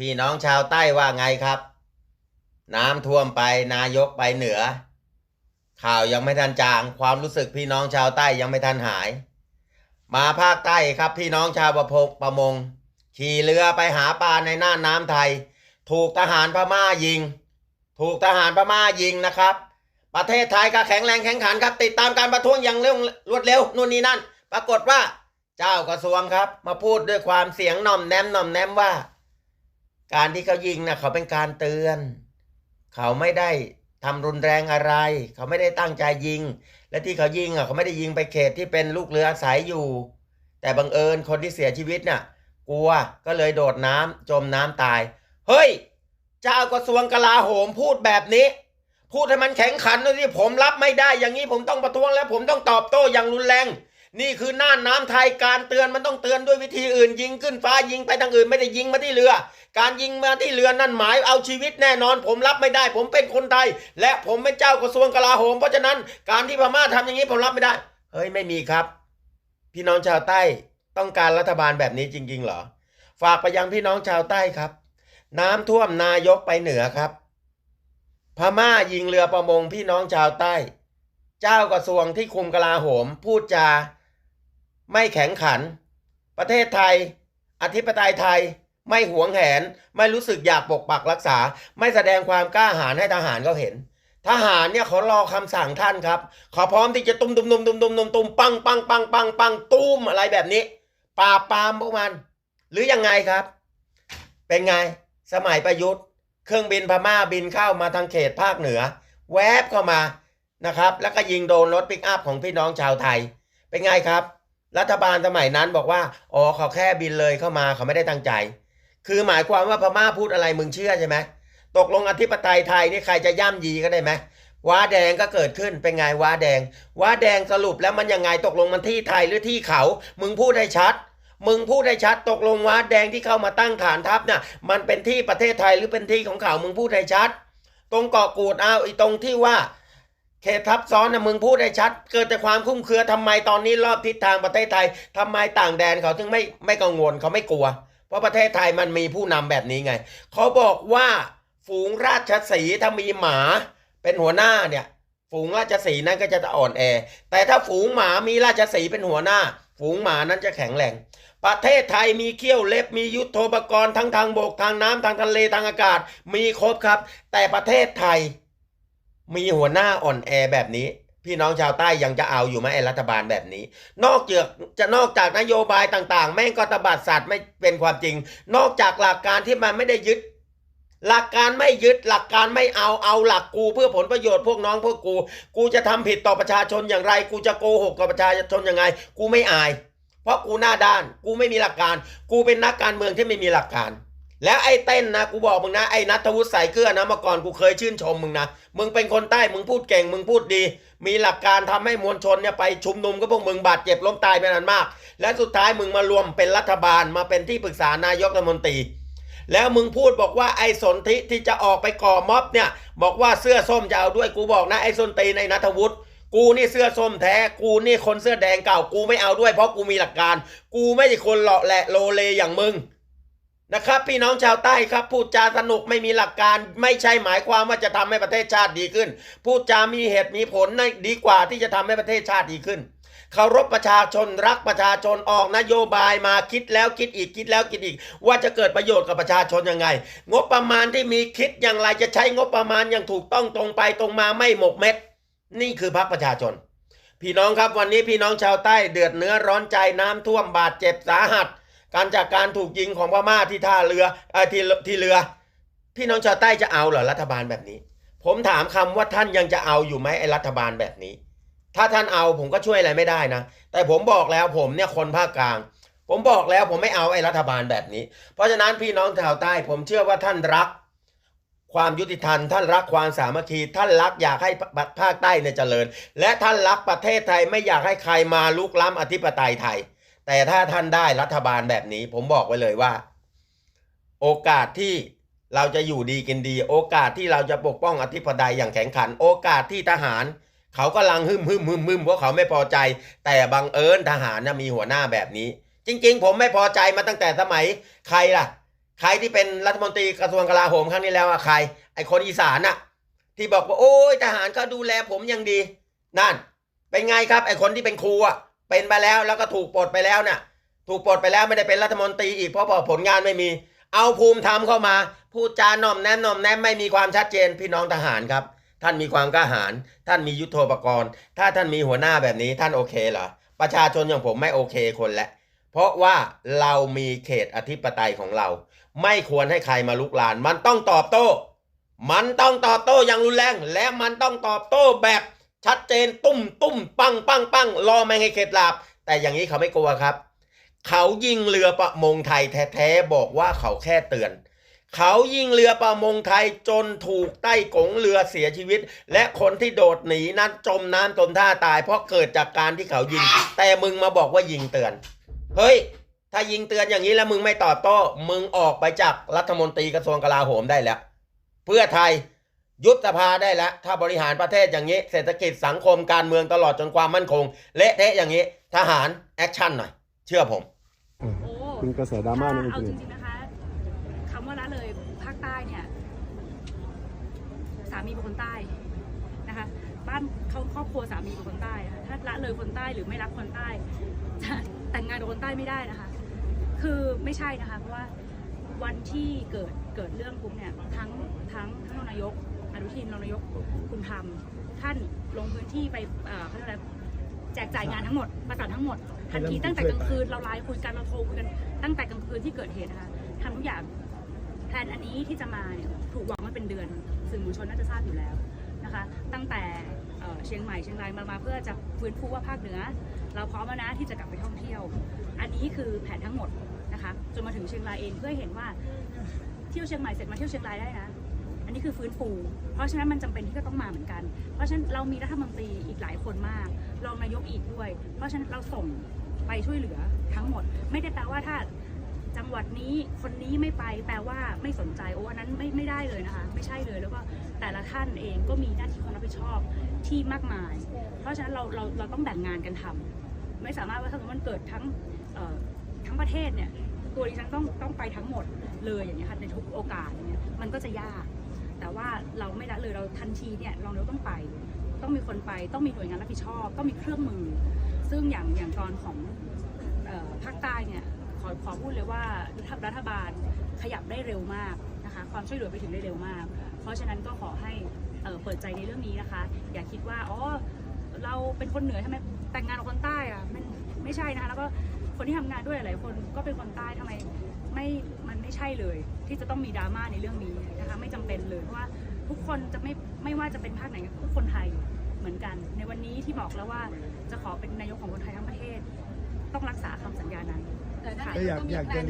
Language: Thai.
พี่น้องชาวใต้ว่าไงครับ น้ำท่วมไปนายกไปเหนือ ข่าวยังไม่ทันจาง ความรู้สึกพี่น้องชาวใต้ยังไม่ทันหาย มาภาคใต้ครับพี่น้องชาวประพงประมง ขี่เรือไปหาปลาในน่านน้ำไทย ถูกทหารพม่ายิง ถูกทหารพม่ายิงนะครับ ประเทศไทยก็แข็งแรงแข็งขันครับ ติดตามการประท้วงอย่างเร็วรวดเร็วนู่นนี่นั่น ปรากฏว่า เจ้ากระทรวงครับ มาพูดด้วยความเสียงหน่อมแนมหน่อมแนมว่า การที่เขายิงนะเขาเป็นการเตือน เขาไม่ได้ทำรุนแรงอะไร เขาไม่ได้ตั้งใจยิง และที่เขายิงอะเขาไม่ได้ยิงไปเขตที่เป็นลูกเรืออาศัยอยู่ แต่บังเอิญคนที่เสียชีวิตน่ะ กลัวก็เลยโดดน้ำจมน้ำตาย เฮ้ยเจ้ากระทรวงกลาโหมพูดแบบนี้ พูดให้มันแข็งขันด้วยที่ผมรับไม่ได้ อย่างนี้ผมต้องประท้วงแล้วผมต้องตอบโต้อย่างรุนแรง นี่คือน่านน้ำไทยการเตือนมันต้องเตือนด้วยวิธีอื่นยิงขึ้นฟ้ายิงไปทางอื่นไม่ได้ยิงมาที่เรือ การยิงมาที่เรือนั่นหมายเอาชีวิตแน่นอน ผมรับไม่ได้ ผมเป็นคนไทย และผมเป็นเจ้ากระทรวงกลาโหม เพราะฉะนั้นการที่พม่าทำอย่างนี้ผมรับไม่ได้ เฮ้ยไม่มีครับ พี่น้องชาวใต้ต้องการรัฐบาลแบบนี้จริง ๆ เหรอ ฝากไปยังพี่น้องชาวใต้ครับ น้ำท่วมนายกไปเหนือครับ พม่ายิงเรือประมงพี่น้องชาวใต้ เจ้ากระทรวงที่คุมกลาโหมพูดจา ไม่แข็งขัน ประเทศไทย อธิปไตยไทย ไม่หวงแหน ไม่รู้สึกอยากปกปักรักษา ไม่แสดงความกล้าหาญให้ทหารเขาเห็น ทหารเนี่ยเขารอคำสั่งท่านครับเขาพร้อมที่จะตุ้มตุ้มตุ้มตุ้มตุ้มตุ้มตุ้มปังปังปังปังปังตุ้มอะไรแบบนี้ปราบปรามพวกมัน หรือยังไงครับ เป็นไง สมัยประยุทธ์ เครื่องบินพม่าบินเข้ามาทางเขตภาคเหนือ แวบเข้ามานะครับ แล้วก็ยิงโดนรถปิกอัพของพี่น้องชาวไทย เป็นไงครับ รัฐบาลสมัยนั้นบอกว่าอ๋อเขาแค่บินเลยเข้ามาเขาไม่ได้ตั้งใจ คือหมายความว่าพม่าพูดอะไรมึงเชื่อใช่ไหมตกลงอธิปไตยไทยนี่ใครจะย่ำยีก็ได้ไหมว้าแดงก็เกิดขึ้นเป็นไงว้าแดงว้าแดงสรุปแล้วมันยังไงตกลงมันที่ไทยหรือที่เขา มึงพูดให้ชัด มึงพูดให้ชัด ตกลงว้าแดงที่เข้ามาตั้งฐานทัพเนี่ยมันเป็นที่ประเทศไทยหรือเป็นที่ของเขา มึงพูดให้ชัด ตรงเกาะกูดเอาไอ้ตรงที่ว่า เขตทับซ้อนนะมึงพูดให้ชัด เกิดแต่ความคุ้มเครือทำไมตอนนี้รอบทิศทางประเทศไทยทำไมต่างแดนเขาถึงไม่ไม่กังวลเขาไม่กลัว เพราะประเทศไทยมันมีผู้นำแบบนี้ไง เขาบอกว่าฝูงราชสีถ้ามีหมาเป็นหัวหน้าเนี่ย ฝูงราชสีนั้นก็จะอ่อนแอ แต่ถ้าฝูงหมามีราชสีเป็นหัวหน้า ฝูงหมานั้นจะแข็งแรงประเทศไทยมีเขี้ยวเล็บมียุทโธปกรณ์ทั้งทางบกทางน้ำทางทะเลทางอากาศ มีครบครับ แต่ประเทศไทย มีหัวหน้าอ่อนแอแบบนี้ พี่น้องชาวใต้ยังจะเอาอยู่ไหมไอ้รัฐบาลแบบนี้ นอกจากจะนอกจากนโยบายต่างๆ แม่งก็ตบัดสัตว์ไม่เป็นความจริง นอกจากหลักการที่มันไม่ได้ยึด หลักการไม่ยึดหลักการไม่เอาเอาหลักกูเพื่อผลประโยชน์พวกน้องพวกกู กูจะทำผิดต่อประชาชนอย่างไร กูจะโกหกต่อประชาชนยังไง กูไม่อาย เพราะกูหน้าด้าน กูไม่มีหลักการ กูเป็นนักการเมืองที่ไม่มีหลักการ แล้วไอ้เต้นนะกูบอกมึงนะไอ้นัทวุฒิใส่เกลือนะเมื่อก่อนกูเคยชื่นชมมึงนะมึงเป็นคนใต้มึงพูดเก่งมึงพูดดี มีหลักการทำให้มวลชนเนี่ยไปชุมนุมก็พวกมึงบาดเจ็บล้มตายเป็นอันมาก และสุดท้ายมึงมารวมเป็นรัฐบาลมาเป็นที่ปรึกษานายกรัฐมนตรี แล้วมึงพูดบอกว่าไอ้สนธิที่จะออกไปก่อม็อบเนี่ย บอกว่าเสื้อส้มจะเอาด้วยกูบอกนะไอ้ส้นตีในนัทวุฒิกูนี่เสื้อส้มแท้ กูนี่คนเสื้อแดงเก่า กูไม่เอาด้วยเพราะกูมีหลักการ กูไม่ใช่คนหล่อแหละโลเลอย่างมึง นะครับ พี่น้องชาวใต้ครับ พูดจาสนุกไม่มีหลักการ ไม่ใช่หมายความว่าจะทำให้ประเทศชาติดีขึ้น พูดจามีเหตุมีผลนดีกว่าที่จะทำให้ประเทศชาติดีขึ้นเคารพประชาชนรักประชาชนออกนโยบายมาคิดแล้วคิดอีกคิดแล้วคิดอีก ว่าจะเกิดประโยชน์กับประชาชนยังไง งบประมาณที่มีคิดอย่างไรจะใช้งบประมาณอย่างถูกต้องตรงไปตรงมาไม่หมกเม็ด นี่คือพรรคประชาชน พี่น้องครับวันนี้พี่น้องชาวใต้เดือดเนื้อร้อนใจน้ำท่วมบาดเจ็บสาหัส การจากการถูกยิงของพม่าที่ท่าเรืออที่ที่เรือ พี่น้องชาวใต้จะเอาเหรอรัฐบาลแบบนี้ ผมถามคำว่าท่านยังจะเอาอยู่ไหมไอ้รัฐบาลแบบนี้ ถ้าท่านเอาผมก็ช่วยอะไรไม่ได้นะ แต่ผมบอกแล้วผมเนี่ยคนภาคกลาง ผมบอกแล้วผมไม่เอาไอ้รัฐบาลแบบนี้ เพราะฉะนั้นพี่น้องชาวใต้ ผมเชื่อว่าท่านรัก ความยุติธรรมท่านรักความสามัคคีท่านรักอยากให้ภาคใต้เนี่ยเจริญ และท่านรักประเทศไทยไม่อยากให้ใครมาลุกล้ำอธิปไตยไทย แต่ถ้าท่านได้รัฐบาลแบบนี้ ผมบอกไว้เลยว่า โอกาสที่เราจะอยู่ดีกินดี โอกาสที่เราจะปกป้องอธิปไตยอย่างแข็งขัน โอกาสที่ทหาร เขากำลังหึมหึมหึมหึมเพราะเขาไม่พอใจ แต่บังเอิญทหารนะมีหัวหน้าแบบนี้ จริง ๆ ผมไม่พอใจมาตั้งแต่สมัยใครล่ะ ใครที่เป็นรัฐมนตรีกระทรวงกลาโหมครั้งนี้แล้วอะใคร ไอคนอีสานอะที่บอกว่าโอ้ยทหารก็ดูแลผมอย่างดี นั่น เป็นไงครับ ไอคนที่เป็นครูอะ เป็นไปแล้วแล้วก็ถูกปลดไปแล้วน่ะ ถูกปลดไปแล้วไม่ได้เป็นรัฐมนตรีอีกเพราะบอกผลงานไม่มี เอาภูมิธรรมเข้ามา พูดจาหน่อมแนมหน่อมแนมไม่มีความชัดเจนพี่น้องทหารครับ ท่านมีความกล้าหาญท่านมียุทโธปกรณ์ ถ้าท่านมีหัวหน้าแบบนี้ท่านโอเคเหรอประชาชนอย่างผมไม่โอเคคนละเพราะว่าเรามีเขตอธิปไตยของเรา ไม่ควรให้ใครมาลุกลาน มันต้องตอบโต้ มันต้องตอบโต้อย่างรุนแรง และมันต้องตอบโต้แบบ ชัดเจนตุ้มตุ้มปังปังปังรอไม่ให้เข็ดหลาบ แต่อย่างนี้เขาไม่กลัวครับ เขายิงเรือประมงไทยแท้ๆบอกว่าเขาแค่เตือน เขายิงเรือประมงไทยจนถูกใต้กงเรือเสียชีวิต และคนที่โดดหนีนั้นจมน้ำจมท่าตาย เพราะเกิดจากการที่เขายิง แต่มึงมาบอกว่ายิงเตือน เฮ้ย ถ้ายิงเตือนอย่างนี้แล้วมึงไม่ตอบโต้มึงออกไปจากรัฐมนตรีกระทรวงกลาโหมได้แล้ว เพื่อไทย ยุบสภาได้แล้วถ้าบริหารประเทศอย่างนี้ เศรษฐกิจสังคมการเมืองตลอดจนความมั่นคง เละเทะอย่างนี้ ทหารแอคชั่นหน่อย เชื่อผมโอ้เป็นกระแสดราม่านี่ถ้เอาเป็นจยังไงริงๆนะคะคำว่าละเลยภาคใต้เนี่ยสามีเป็นคนใต้นะคะบ้านเขาครอบครัวสามีเป็นคนใต้นะคะถ้าละเลยคนใต้หรือไม่รักคนใต้จะแต่งงานกับคนใต้ไม่ได้นะคะ คือไม่ใช่นะคะเพราะว่าวันที่เกิดเกิดเรื่องปุ๊บเนี่ยทั้งทั้งท่านรองนายกอ นุทินรองนายกคุณธรรม ท่านลงพื้นที่ไปเขาเรียกอะไรแจกจ่ายงานทั้งหมดประสานทั้งหมดทันทีตั้งแต่กลางคืนเราไลฟ์คุยกันเราโทรคุยกันตั้งแต่กลางคืนที่เกิดเหตุนะคะทำทุกอย่างแผนอันนี้ที่จะมาเนี่ยถูกวางมาเป็นเดือนสื่อมวลชนน่าจะทราบอยู่แล้วนะคะ ตั้งแต่เชียงใหม่เชียงรายมามาเพื่อจะฟื้นฟูว่าภาคเหนือ เราพร้อมแล้วนะที่จะกลับไปท่องเที่ยว อันนี้คือแผนทั้งหมดนะคะจนมาถึงเชียงรายเองเพื่อเห็นว่าเที่ยวเชียงใหม่เสร็จมาเที่ยวเชียงรายได้นะ อันนี้คือฟื้นฟู เพราะฉะนั้นมันจำเป็นที่ก็ต้องมาเหมือนกัน เพราะฉะนั้นเรามีรัฐมนตรีอีกหลายคนมาก รองนายกอีกด้วย เพราะฉะนั้นเราส่งไปช่วยเหลือทั้งหมด ไม่ได้แปลว่าถ้าจังหวัดนี้คนนี้ไม่ไปแปลว่าไม่สนใจโอ้อันนั้นไม่ไม่ได้เลยนะคะ ไม่ใช่เลยแล้วก็แต่ละท่านเองก็มีหน้าที่ความรับผิดชอบที่มากมาย เพราะฉะนั้นเราเราเราต้องแบ่งงานกันทำไม่สามารถว่าถ้าสมมติมันเกิดทั้งทั้งประเทศเนี่ยตัวดิฉันต้องต้องไปทั้งหมดเลยอย่างเงี้ยค่ะในทุกโอกาสอย่างเงี้ยมันก็จะยาก แต่ว่าเราไม่ละเลยเราทันทีเนี่ยเราเราต้องไป ต้องมีคนไป ต้องมีหน่วยงานรับผิดชอบ ต้องมีเครื่องมือ ซึ่งอย่างอย่างตอนของภาคใต้เนี่ยขอขอพูดเลยว่ารัฐบาลขยับได้เร็วมากนะคะความช่วยเหลือไปถึงได้เร็วมาก เพราะฉะนั้นก็ขอให้เเปิดใจในเรื่องนี้นะคะ อย่าคิดว่าอ๋อเราเป็นคนเหนือทำไมแต่งงานกับคนใต้อะมันไม่ใช่นะคะแล้วก็คนที่ทำงานด้วยหลายคนก็เป็นคนใต้ทำไมไม่ ไม่ใช่เลย ที่จะต้องมีดราม่าในเรื่องนี้นะคะไม่จำเป็นเลยเพราะว่าทุกคนจะไม่ไม่ว่าจะเป็นภาคไหนทุกคนไทยเหมือนกัน ในวันนี้ที่บอกแล้วว่าจะขอเป็นนายกของคนไทยทั้งประเทศ ต้องรักษาคำสัญญานั้นแต่นั่นค่ะเองก็มีแพลน